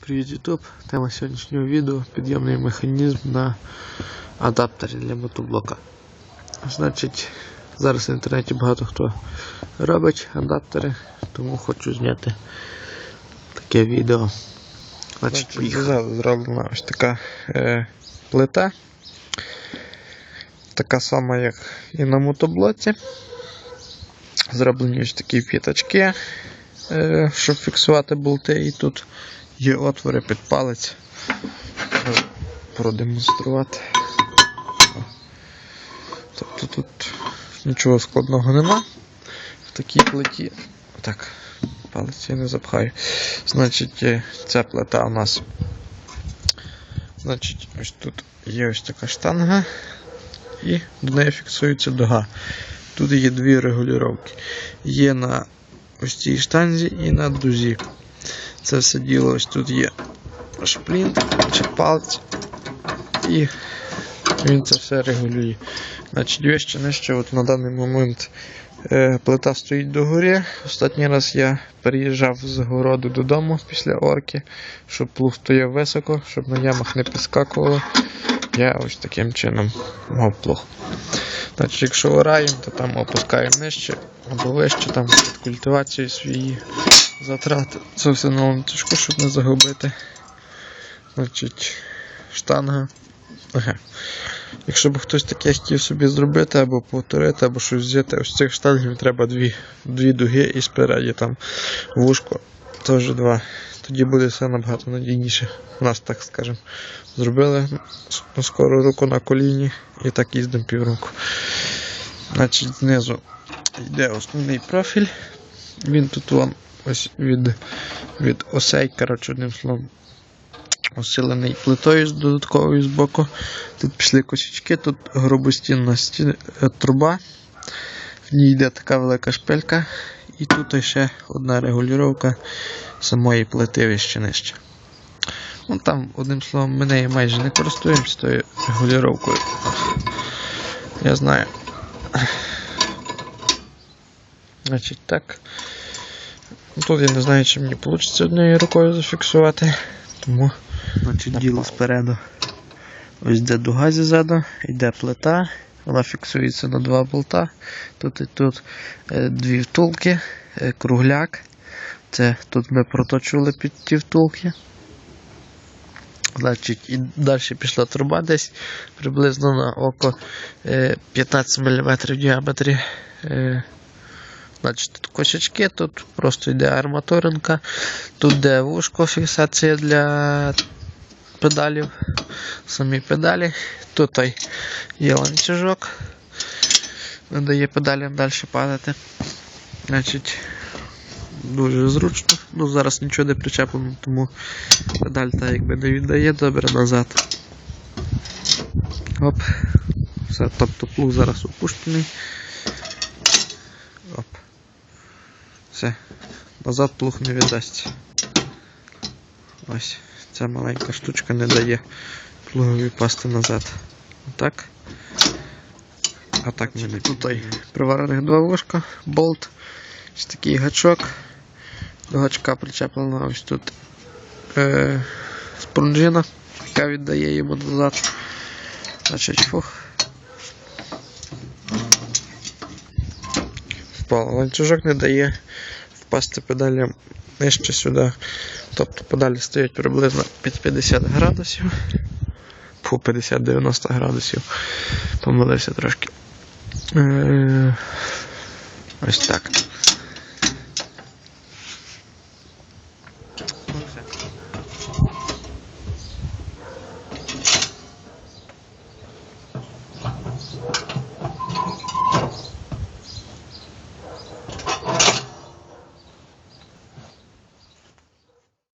Привіт YouTube. Тема сьогоднішнього відео підйомний механізм на адаптері для мотоблока. Значить, зараз в інтернеті багато хто робить адаптери, тому хочу зняти таке відео. Значить, поїхали. Зроблена ось така е, плита. Така сама, як і на мотоблоці. Зроблені ось такі п'ятачки, е, щоб фіксувати болти. І тут є отвори під палець. Продемонструвати. Тобто тут нічого складного нема. В такій плиті. Так, палець я не запхаю. Значить, е, ця плита у нас. Значить, ось тут є ось така штанга, і до неї фіксується дуга. Тут є дві регулювання. Є на ось цій штанзі і на дузі. Це все діло ось тут є шплінт чи палець. І він це все регулює. Значить, вище нижче, от на даний момент е, плита стоїть догорі. Останній раз я переїжджав з городу додому після орки, щоб плуг стояв високо, щоб на ямах не підскакувало. Я ось таким чином мав плуг. Значить, якщо ораємо, то там опускаємо нижче або вище, там під культивацією свої затрати. Це все на ланцюжку, щоб не загубити. Значить, штанга. Ага. Якщо б хтось таке хотів собі зробити, або повторити, або щось взяти, ось цих штангів треба дві, дві дуги і спереді там вушко. Теж два. Тоді буде все набагато надійніше. У нас, так скажемо, зробили на скору руку на коліні і так їздимо півроку. Значить, знизу йде основний профіль. Він тут вам ось від, від осей, коротше, одним словом, осилений плитою з додатковою з боку. Тут пішли косячки, тут грубостінна стін, е, труба. В ній йде така велика шпилька. І тут ще одна регулювання самої плити вище нижче. Ну там, одним словом, ми нею майже не користуємося тою регулюванням. Я знаю. Значить так. Ну, Тут я не знаю, чи мені вийде однією рукою зафіксувати. Тому Значить, діло спереду. Ось де дуга ззаду, йде плита, вона фіксується на два болта. Тут і тут е, дві втулки, е, кругляк. Це тут ми проточували під ті втулки. Значить, і далі пішла труба десь приблизно на око е, 15 мм в діаметрі. Значить, тут косячки, тут просто йде арматуринка, тут де вушко фіксація для педалів, самі педалі. Тут є ланцюжок, не дає педалям далі падати. Значить, дуже зручно. Ну, зараз нічого не причеплено, тому педаль та якби не віддає добре назад. Оп. Все, тобто плуг зараз опущений. Оп. Все. Назад плуг не віддасть. Ось. Ця маленька штучка не дає плугові пасти назад. Отак. А так ми не Тут приварених два вушка, болт, ось такий гачок. До гачка причеплена ось тут е, спрунжина, яка віддає йому назад. Значить, фух. Впало. Ланцюжок не дає впасти педалі нижче сюди. Тобто педалі стоять приблизно під 50 градусів. Фу, 50-90 градусів. Помилився трошки. Е, Ось так.